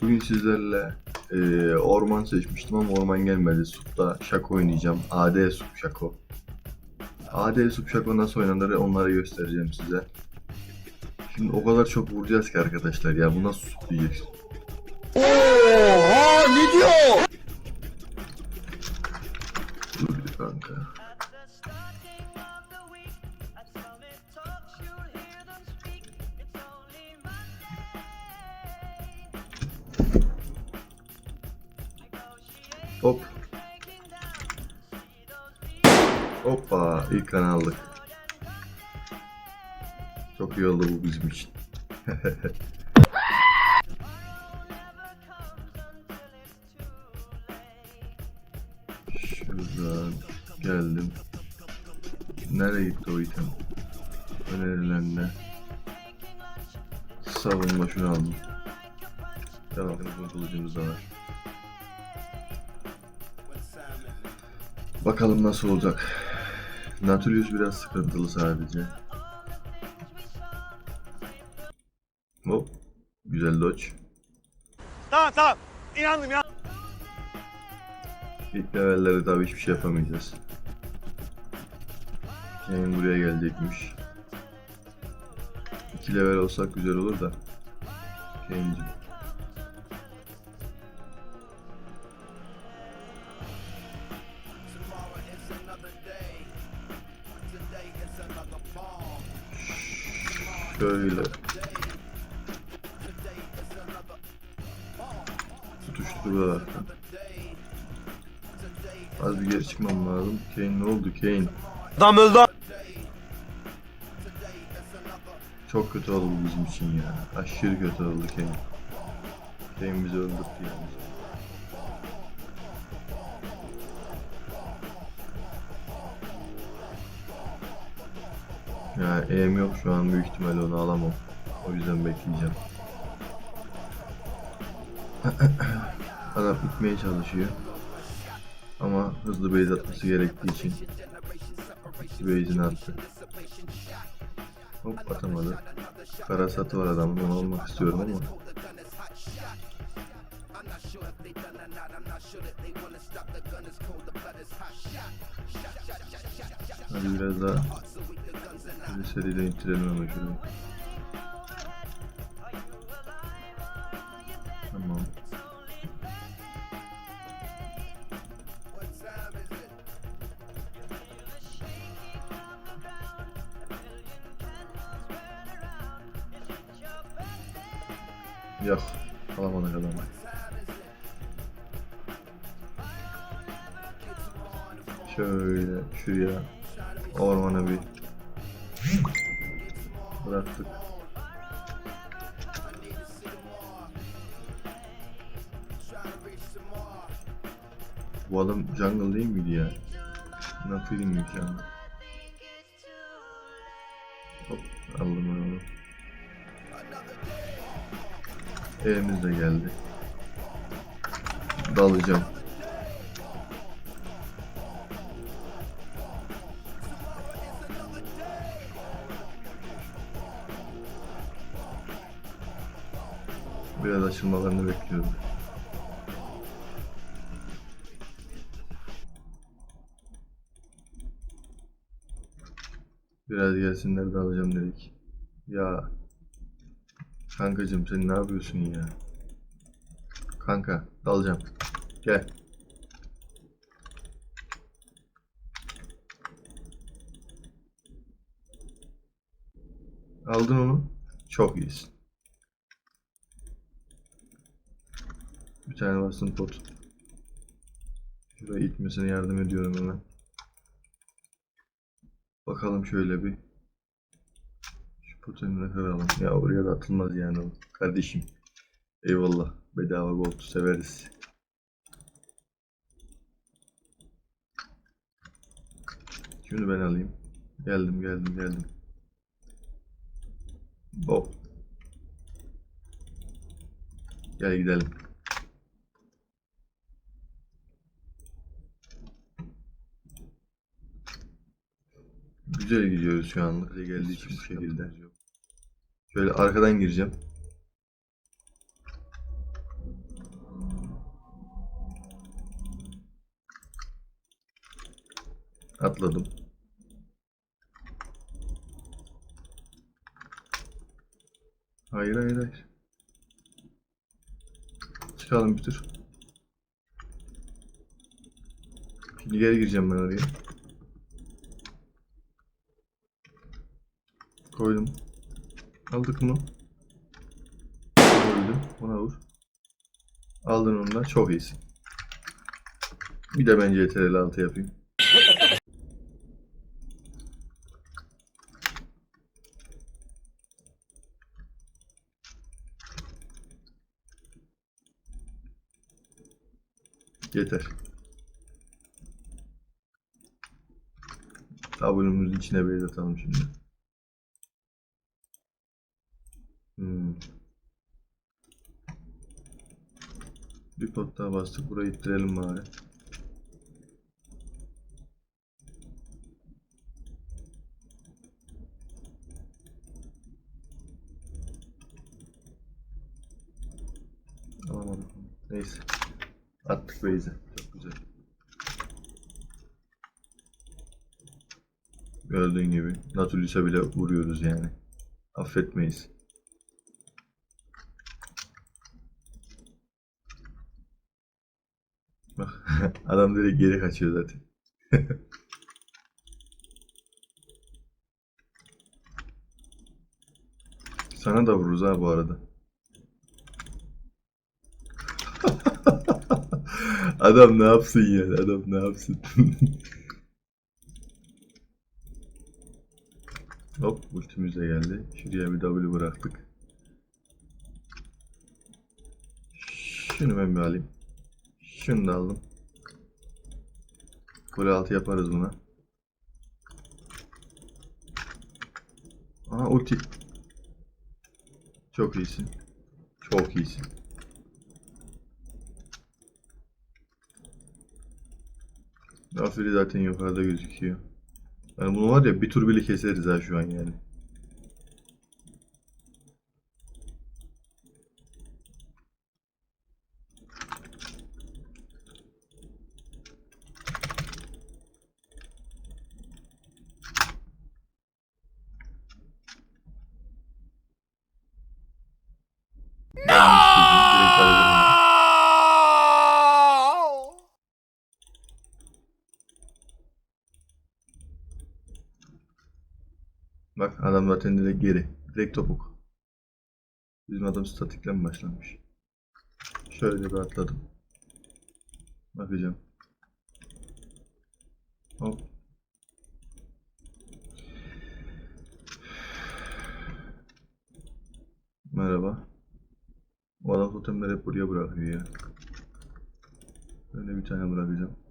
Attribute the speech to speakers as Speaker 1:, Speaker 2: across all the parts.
Speaker 1: Bugün sizlerle e, orman seçmiştim ama orman gelmedi. Sup'ta Şako oynayacağım. AD Sup Şako. AD Sup Şako nasıl oynanır onları göstereceğim size. Şimdi o kadar çok vuracağız ki arkadaşlar ya bu nasıl sup diyeceksin.
Speaker 2: Oha ne diyor?
Speaker 1: Dur kanka. Hop. Hoppa ilk kan. Çok iyi oldu bu bizim için. Şuradan geldim. Nereye gitti o item? Önerilenle. Savunma şunu aldım. Tamam, kılıcımız da var. Bakalım nasıl olacak. Nautilus biraz sıkıntılı sadece. Hop. Güzel dodge.
Speaker 2: Tamam tamam. İnandım ya.
Speaker 1: İlk levellerde tabii hiçbir şey yapamayacağız. Kane buraya gelecekmiş. İki level olsak güzel olur da. Kane'cim. Şöyle. Tutuşturdular. Az bir geri çıkmam lazım. Kane ne oldu Kane?
Speaker 2: Adam öldü.
Speaker 1: Çok kötü oldu bizim için ya. Aşırı kötü oldu Kane. Kane bizi öldürdü yani. Ya EM yok şu an büyük ihtimalle onu alamam. O yüzden bekleyeceğim. Adam gitmeye çalışıyor. Ama hızlı base atması gerektiği için base'ini attı. Hop atamadı. Kara satı var adamın onu almak istiyorum ama. Hadi biraz daha bir seriden ittirelim ama şurayı. Tamam. Yok. Alamadık adamı. Şöyle şuraya ormana bir bıraktık. Bu adam jungle değil miydi ya? Ne film mükemmel. Hop aldım onu. Evimiz de geldi. Dalacağım. Biraz açılmalarını bekliyorum. Biraz gelsinler de alacağım dedik. Ya Kankacım sen ne yapıyorsun ya? Kanka dalacağım. Gel. Aldın onu. Çok iyisin. Bir tane bastım pot. Şuraya itmesine yardım ediyorum hemen. Bakalım şöyle bir. Şu potunu da kıralım. Ya oraya da atılmaz yani. Kardeşim. Eyvallah. Bedava gold severiz. Şunu ben alayım. Geldim geldim geldim. Hop. Gel gidelim. güzel gidiyoruz şu anlık. Bize geldiği için bu şekilde. Şey Şöyle arkadan gireceğim. Atladım. Hayır hayır hayır. Çıkalım bir tür. Şimdi geri gireceğim ben oraya. Koydum. Aldık mı? Öldü. Ona vur. Aldın onu da. Çok iyisin. Bir de ben CTRL 6 yapayım. Yeter. Tablo'muzun içine beyaz atalım şimdi. Hmm. Bir pot daha bastık. Burayı ittirelim bari. Alamadım. Neyse. Attık base'e. Çok güzel. Gördüğün gibi. Natulus'a bile vuruyoruz yani. Affetmeyiz. Bak adam direkt geri kaçıyor zaten. Sana da vururuz ha bu arada. Adam ne yapsın yani? Adam ne yapsın? Hop ultimize geldi. Şuraya bir W bıraktık. Şunu ben bir alayım. Şunu da aldım. Kule altı yaparız buna. Aha ulti. Çok iyisin. Çok iyisin. Afili zaten yukarıda gözüküyor. Yani bunu var ya bir tur bile keseriz ha şu an yani. Ben istediğim direkt alırım. Bak adam zaten direkt geri. Direkt topuk. Bizim adam statikle mi başlamış? Şöyle bir atladım. Bakacağım. Hop. Merhaba. O adam totemleri hep buraya bırakıyor ya. Böyle bir tane bırakacağım.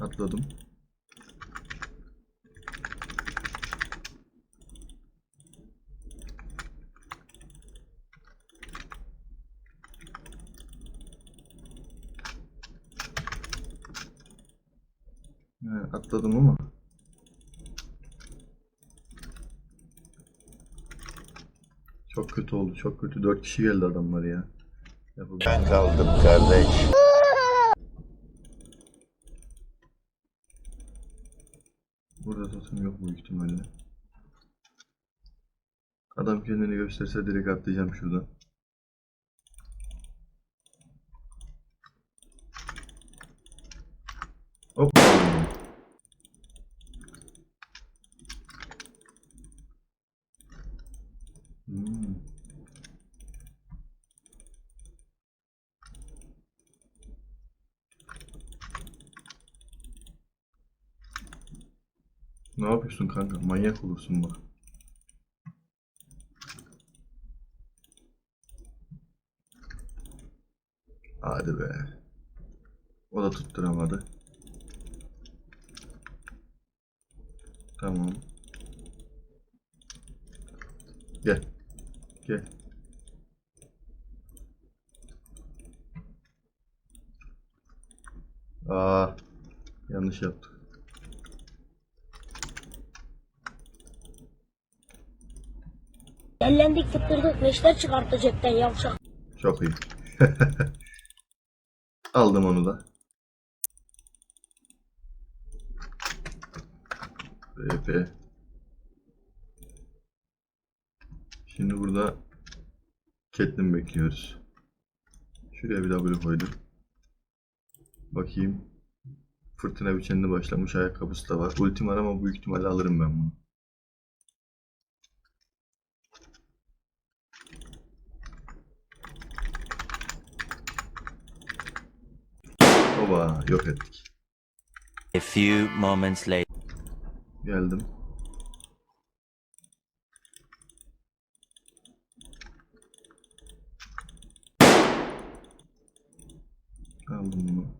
Speaker 1: Atladım. Yani atladım ama çok kötü oldu. Çok kötü. 4 kişi geldi adamlar ya.
Speaker 3: Ben kaldım kardeş.
Speaker 1: Burada totem yok büyük ihtimalle. Adam kendini gösterse direkt atlayacağım şuradan. Hop. Hmm. Ne yapıyorsun kanka? Manyak olursun bak. Hadi be. O da tutturamadı. Tamam. Gel. Gel. Aa, yanlış yaptık.
Speaker 4: Ellendik tıktırdık neşter çıkarttı cepten yavşak.
Speaker 1: Çok iyi. Aldım onu da. VP. Şimdi burada Catelyn bekliyoruz. Şuraya bir W koydum. Bakayım. Fırtına biçeninde başlamış ayakkabısı da var. Ultim ama büyük ihtimalle alırım ben bunu. Yok ettik.
Speaker 3: A few moments later.
Speaker 1: Geldim. Aldım bunu.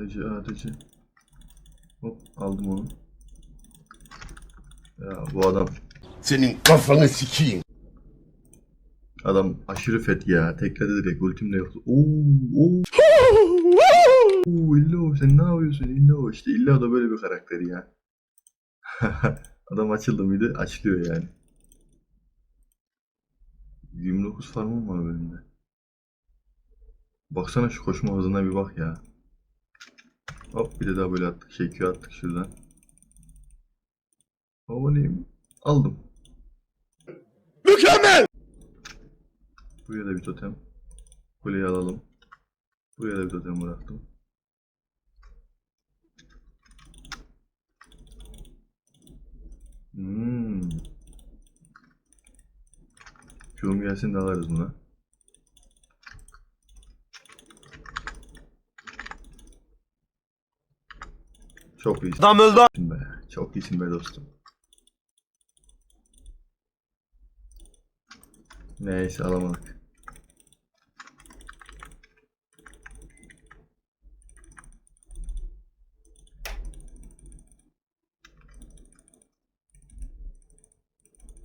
Speaker 1: ADC ADC. Hop aldım onu. Ya bu adam
Speaker 4: Senin kafanı sikeyim.
Speaker 1: adam aşırı fet ya. Tekledi direkt ultim de yoktu. Oo oo. Oo İllo sen ne yapıyorsun İllo? İşte İllo da böyle bir karakteri ya. adam açıldı mıydı? Açılıyor yani. 29 farmım var bölümde. Baksana şu koşma hızına bir bak ya. Hop bir de daha böyle attık. Şey Q attık şuradan. Havalıyım. Aldım.
Speaker 4: Mükemmel.
Speaker 1: Buraya da bir totem. Kuleyi alalım. Buraya da bir totem bıraktım. Hmm. Q'um gelsin de alırız buna. Çok iyisin
Speaker 2: Adam öldü.
Speaker 1: be. Çok iyisin be dostum. Neyse alamadık.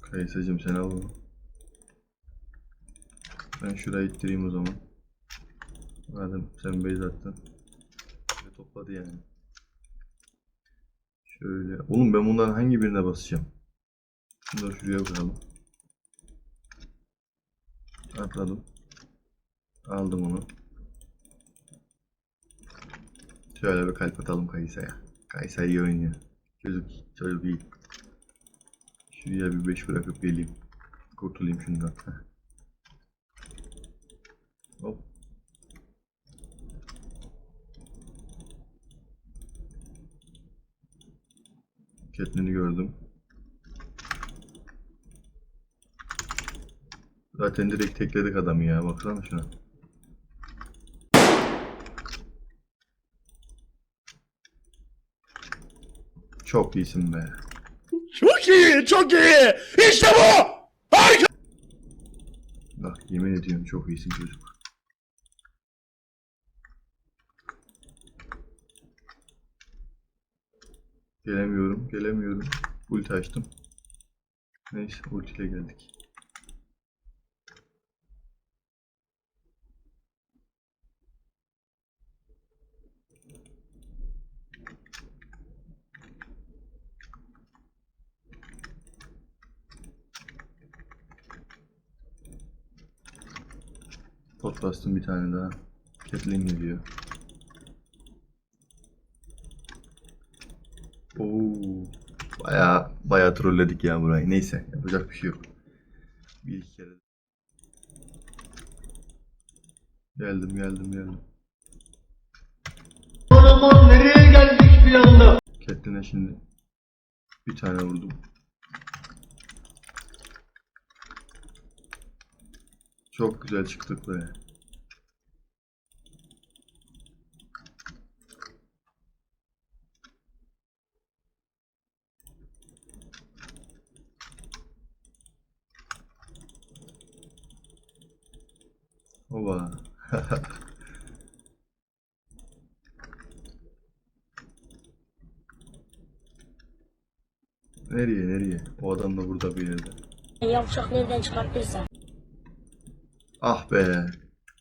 Speaker 1: Kayısacım sen al bunu. Ben şuraya ittireyim o zaman. Madem sen base attın. Ve topladı yani. Şöyle. Oğlum ben bunların hangi birine basacağım? Şunu da şuraya koyalım. Atladım. Aldım onu. Şöyle bir kalp atalım Kayısa'ya. Kayısa iyi oynuyor. Çocuk, çocuk iyi. Şuraya bir 5 bırakıp geleyim. Kurtulayım şundan. Hop. Catelyn'i gördüm. Zaten direkt tekledik adamı ya. Baksana şuna. Çok iyisin be.
Speaker 4: Çok iyi, çok iyi. İşte bu. Harika.
Speaker 1: Bak yemin ediyorum çok iyisin çocuk. Gelemiyorum, gelemiyorum. Ulti açtım. Neyse ultiyle geldik. Pot bastım bir tane daha. Catelyn geliyor. Oo, baya baya trolledik ya burayı. Neyse yapacak bir şey yok. Bir iki kere. Geldim geldim geldim.
Speaker 5: nereye geldik bir anda?
Speaker 1: Catelyn'e şimdi bir tane vurdum. Çok güzel çıktık be. Oba. nereye nereye? O adam da burada bir yerde.
Speaker 6: Yavşak nereden çıkarttıysa.
Speaker 1: Ah be.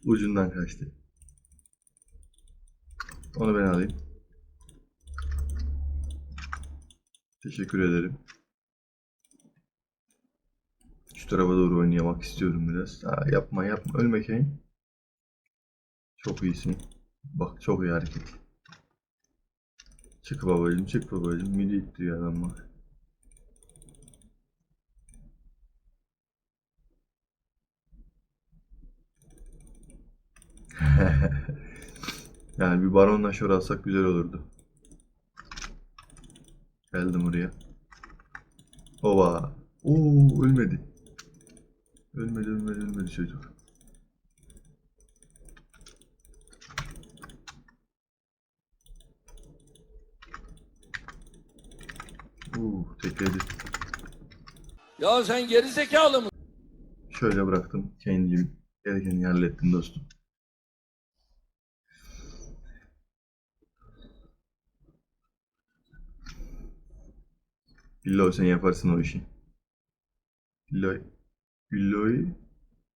Speaker 1: Ucundan kaçtı. Onu ben alayım. Teşekkür ederim. Şu tarafa doğru oynayamak istiyorum biraz. Aa, yapma yapma. Ölme Kane. Çok iyisin. Bak çok iyi hareket. Çık babacım çık babacım. Midi ittiriyor adam bak. yani bir baronla şor alsak güzel olurdu. Geldim oraya. Ova. Oo ölmedi. Ölmedi ölmedi ölmedi çocuk. Tekledi.
Speaker 4: Ya sen geri zekalı mı?
Speaker 1: Şöyle bıraktım. Kendim gerekeni hallettim dostum. Billo sen yaparsın o işi. Billo. Billo'yu.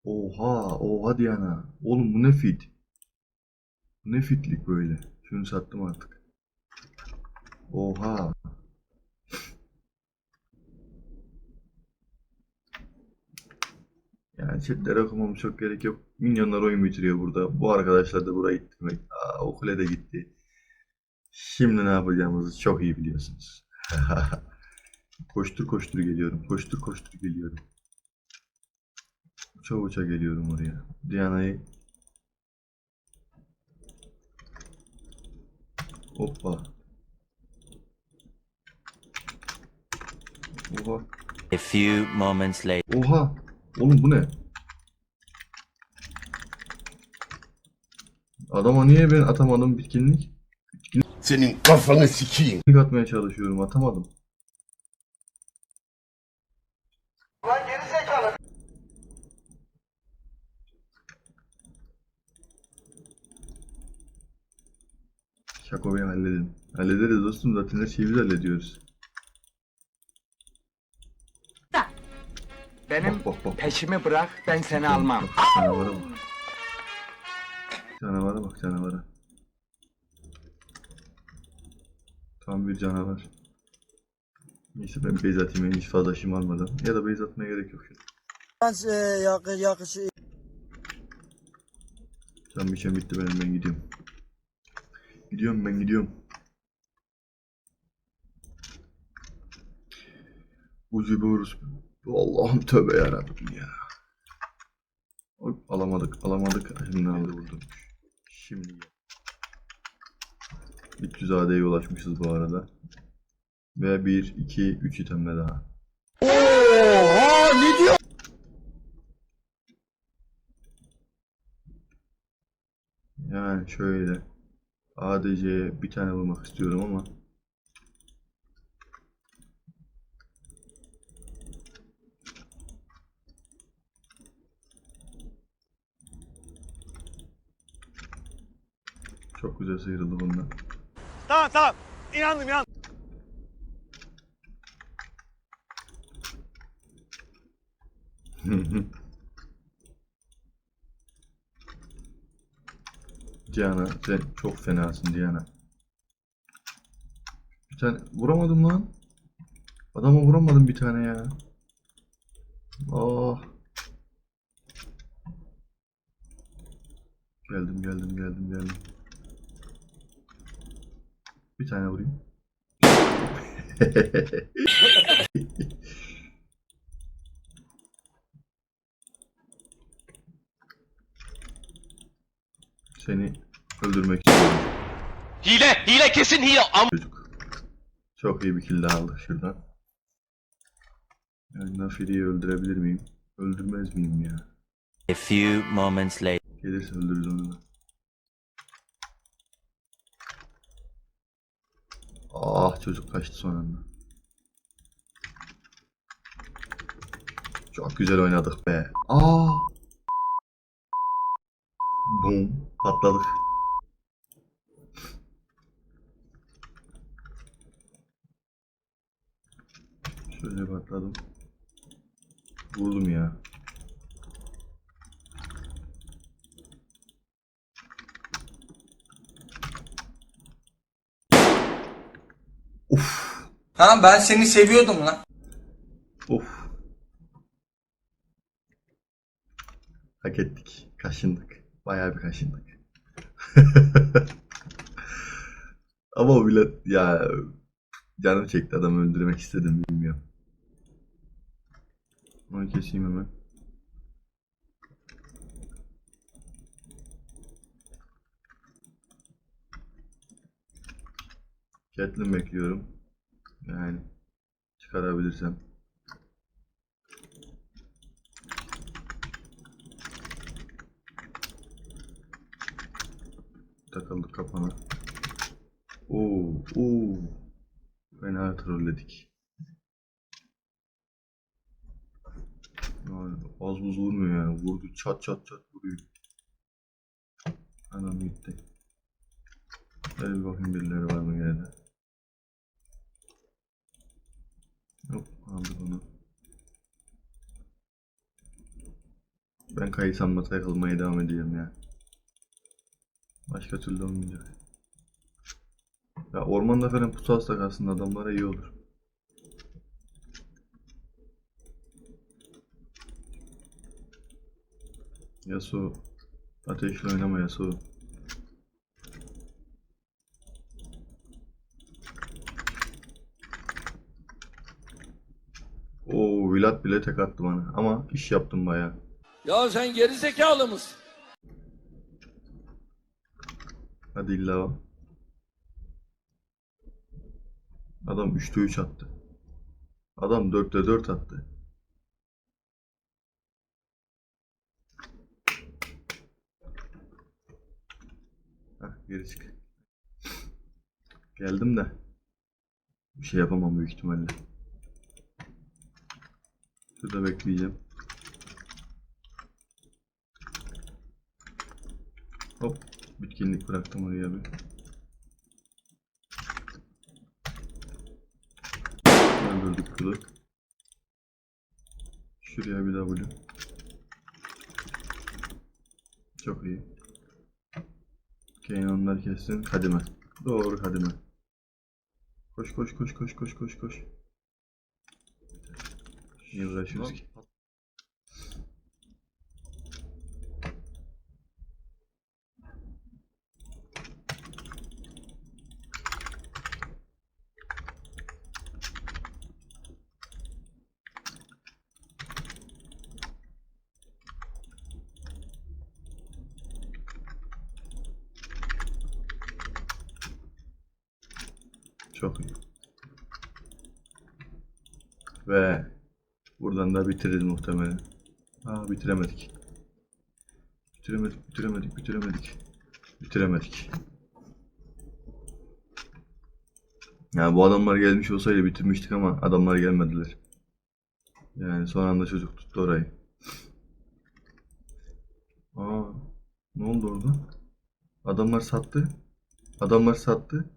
Speaker 1: Oha, oha Diana. Oğlum bu ne fit? Bu ne fitlik böyle? Şunu sattım artık. Oha. Yani chatlere okumam çok gerek yok. Minyonlar oyun bitiriyor burada. Bu arkadaşlar da buraya ittirmek. Aa, o kule de gitti. Şimdi ne yapacağımızı çok iyi biliyorsunuz. koştur koştur geliyorum. Koştur koştur geliyorum. Uça uça geliyorum oraya. Diana'yı Hoppa. Oha.
Speaker 3: A few moments later.
Speaker 1: Oha. Oğlum bu ne? Adama niye ben atamadım bitkinlik?
Speaker 4: Senin kafanı sikeyim.
Speaker 1: Bitkinlik atmaya çalışıyorum atamadım. Şakobeyi halledin. Hallederiz dostum zaten her şeyi biz hallediyoruz.
Speaker 6: Benim
Speaker 1: Bak bak bak.
Speaker 6: peşimi bırak ben seni almam.
Speaker 1: Canavara bak. Canavara canavara. Tam bir canavar. Neyse ben base atayım hiç fazla şim almadan. Ya da base atmaya gerek yok şimdi. Can biçem bitti benim ben gidiyorum. Gidiyorum ben gidiyorum. Uzi Borus. Allah'ım tövbe yarabbim ya. Alamadık alamadık. Şimdi aldı vurdum. Şimdi. 300 AD'ye ulaşmışız bu arada. Ve 1, 2, 3 itemle daha.
Speaker 4: Oha ne diyor?
Speaker 1: Yani şöyle. ADC'ye bir tane vurmak istiyorum ama. Çok güzel sıyrıldı bundan.
Speaker 2: Tamam tamam. İnandım inandım.
Speaker 1: Diana sen çok fenasın Diana. Bir tane vuramadım lan. Adama vuramadım bir tane ya. Oh. Geldim geldim geldim geldim. Bir tane vurayım. Seni öldürmek istiyorum.
Speaker 2: Hile hile kesin hile. Am
Speaker 1: çocuk. Çok iyi bir kill daha aldık şuradan. Yani Nafiri'yi öldürebilir miyim? Öldürmez miyim ya?
Speaker 3: A few moments later.
Speaker 1: Gelirse öldürürüz onu da. Ah çocuk kaçtı son anda. Çok güzel oynadık be. Aa. Boom. Patladık. Şöyle patladım. Vurdum ya.
Speaker 7: Ha ben seni seviyordum lan.
Speaker 1: Of. Hak ettik. Kaşındık. Bayağı bir kaşındık. Ama o bile ya canım çekti adamı öldürmek istedim bilmiyorum. Onu keseyim hemen. Catelyn bekliyorum. Yani çıkarabilirsem. Takıldık kafana. Oo, oo. Fena trolledik. Yani az buz vurmuyor yani. Vurdu çat çat çat vuruyor. Adam gitti. Gel bakayım birileri var mı yine de. Yok aldık onu. Ben kayısamla takılmaya devam ediyorum ya. Başka türlü olmayacak. Ya ormanda falan pusu alsak aslında adamlara iyi olur. Yasuo. Ateşle oynama Yasuo. Vlad bile tek attı bana. Ama iş yaptım bayağı.
Speaker 4: Ya sen geri zekalı mısın?
Speaker 1: Hadi illa o. Adam 3'te 3 attı. Adam 4'te 4 attı. Geri çık. Geldim de. Bir şey yapamam büyük ihtimalle. Şurada bekleyeceğim. Hop. Bitkinlik bıraktım oraya bir. Öldürdük kılı. Şuraya bir W. Çok iyi. Kane onlar kessin. Kadime. Doğru kadime. Koş koş koş koş koş koş koş. Niye uğraşıyoruz ki? Çok iyi. Ve buradan da bitiririz muhtemelen. Aa bitiremedik. Bitiremedik, bitiremedik, bitiremedik. Bitiremedik. Yani bu adamlar gelmiş olsaydı bitirmiştik ama adamlar gelmediler. Yani son anda çocuk tuttu orayı. Aa, ne oldu orada? Adamlar sattı. Adamlar sattı.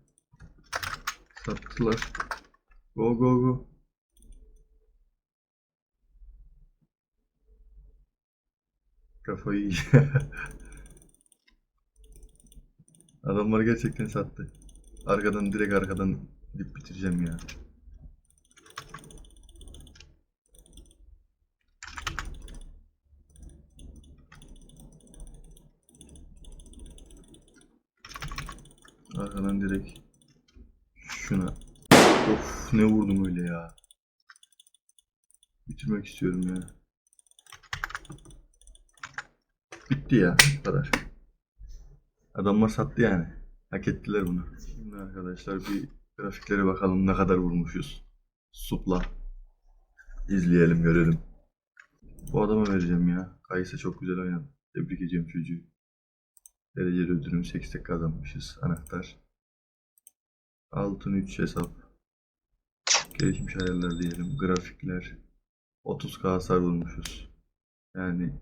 Speaker 1: Sattılar. Go go go. Kafayı. Adamlar gerçekten sattı. Arkadan direkt arkadan dip bitireceğim ya. Arkadan direkt şuna. Of ne vurdum öyle ya. Bitirmek istiyorum ya. Bitti ya bu kadar. Adamlar sattı yani. Hak ettiler bunu. Şimdi arkadaşlar bir grafiklere bakalım ne kadar vurmuşuz. Supla. İzleyelim görelim. Bu adama vereceğim ya. Kayısı çok güzel oynadı. Tebrik ediyorum çocuğu. Dereceli ödülüm 8'e kazanmışız. Anahtar. Altın 3 hesap. Gelişmiş ayarlar diyelim. Grafikler. 30k hasar vurmuşuz. Yani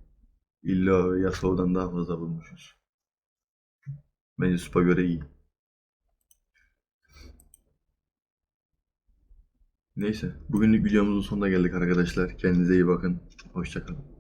Speaker 1: illa Yasuo'dan daha fazla vurmuşuz. Bence Sup'a göre iyi. Neyse. Bugünlük videomuzun sonuna geldik arkadaşlar. Kendinize iyi bakın. Hoşçakalın.